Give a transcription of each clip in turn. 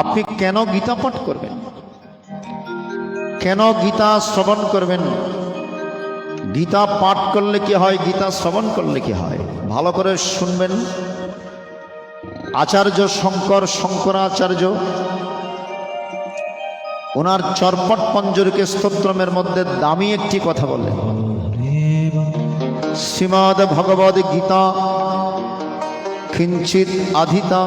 আপনি কেন গীতা পাঠ করবেন? কেন গীতা শ্রবণ করবেন? গীতা পাঠ করলে কি হয়? গীতা শ্রবণ করলে কি হয়? ভালো করে শুনবেন। আচার্য শঙ্কর শঙ্করাচার্য, ওনার চরপট পঞ্জরকে স্তোত্রমের মধ্যে দামি একটি কথা বললেন। শ্রীমদ ভগবদ গীতা কিঞ্চিত আধিতা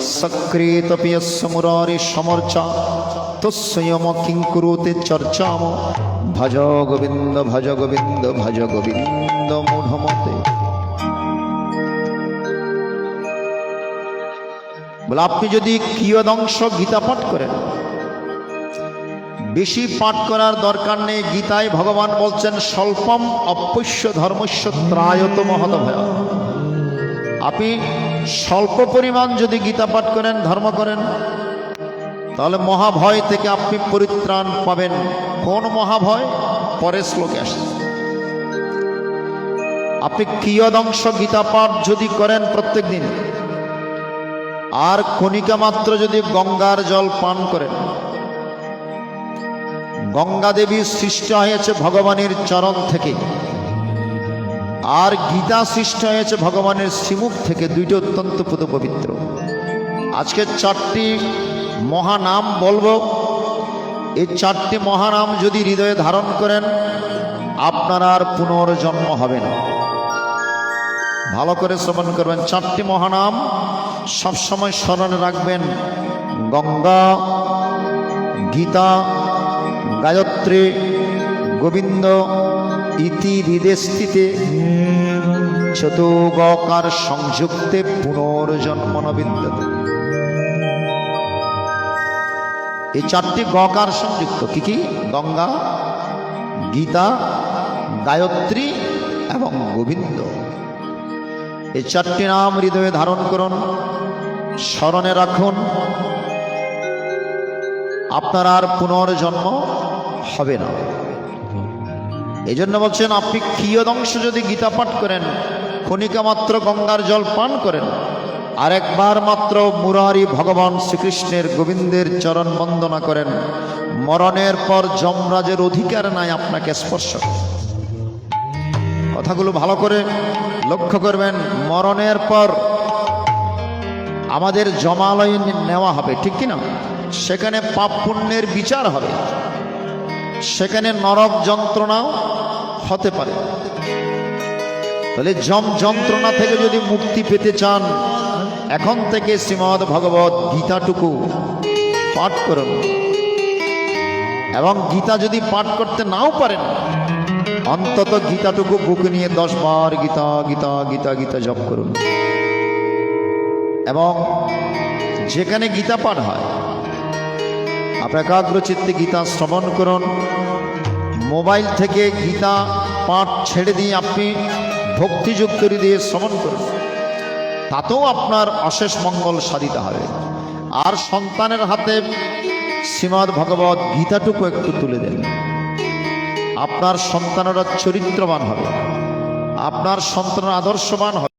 সক্রিয়তপিয়স্য মুরারি সমর্চা তস্যম কিং কুরুতে চর্চাম। ভজ গোবিন্দ ভজ গোবিন্দ ভজ গোবিন্দ মূঢ়মতে। বলে, আপনি যদি কিয়দংশ গীতা পাঠ করেন? বেশি পাঠ করার দরকার নেই, গীতায় ভগবান বলছেন, স্বল্পম অপস্য ধর্মস্য ত্রায়ত মহত ভয় আপনি স্বল্প পরিমাণ যদি গীতা পাঠ করেন, ধর্ম করেন, তাহলে মহাভয় থেকে আপনি পরিত্রাণ পাবেন। কোন মহাভয়? পরের শ্লোকে আসে আপনি কিয়দংশ গীতা পাঠ যদি করেন প্রত্যেক দিন, আর কণিকা মাত্র যদি গঙ্গার জল পান করেন গঙ্গা দেবী সৃষ্টি হয়েছে ভগবানের চরণ থেকে। আর গীতা সৃষ্টি হয়েছে ভগবানের শ্রীমুখ থেকে, দুইটি অত্যন্ত পুত পবিত্র আজকে চারটি মহানাম বলব। এই চারটি মহানাম যদি হৃদয়ে ধারণ করেন, আপনার আর পুনর্জন্ম হবে না। ভালো করে শ্রবণ করবেন। চারটি মহানাম সবসময় স্মরণে রাখবেন। গঙ্গা, গীতা, গায়ত্রী, গোবিন্দ ইতি হৃদয়স্থিতে চতুগকার সংযুক্তে পুনর্জন্ম বিদ্যতে এই চারটি গকার সংযুক্ত কি কি? গঙ্গা, গীতা, গায়ত্রী এবং গোবিন্দ। এই চারটি নাম হৃদয়ে ধারণ করুন, স্মরণে রাখুন। আপনার আর পুনর্জন্ম হবে না। এই জন্য বলছেন, আপনি কিয়দংশ যদি গীতা পাঠ করেন, ক্ষণিকা মাত্র গঙ্গার জল পান করেন আর একবার মাত্র মুরারি ভগবান শ্রীকৃষ্ণের গোবিন্দের চরণ বন্দনা করেন, মরণের পর যমরাজের অধিকার নাই আপনাকে স্পর্শ। কথাগুলো ভালো করে লক্ষ্য করবেন, মরণের পর আমাদের জমালয় নেওয়া হবে, ঠিক কিনা সেখানে পাপ পুণ্যের বিচার হবে সেখানে নরক যন্ত্রণাও হতে পারে। তাহলে যম যন্ত্রণা থেকে যদি মুক্তি পেতে চান, এখন থেকে শ্রীমদ ভগবত গীতাটুকু পাঠ করুন। এবং গীতা যদি পাঠ করতে নাও পারেন, অন্তত গীতাটুকু বুক নিয়ে দশ বার গীতা গীতা গীতা গীতা জপ করুন। এবং যেখানে গীতা পাঠ হয় আপনার একাগ্র চিত্তে গীতা শ্রবণ করুন। মোবাইল থেকে গীতা পাঠ ছেড়ে দিয়ে আপনি ভক্তিযোগ ভক্তিযুক্ত দিয়ে শ্রবণ করুন। তাতেও আপনার অশেষ মঙ্গল সাধিত হবে। আর সন্তানের হাতে শ্রীমদ ভগবত গীতাটুকু একটু তুলে দেন। আপনার সন্তানরা চরিত্রবান হবে। আপনার সন্তান আদর্শবান হবে।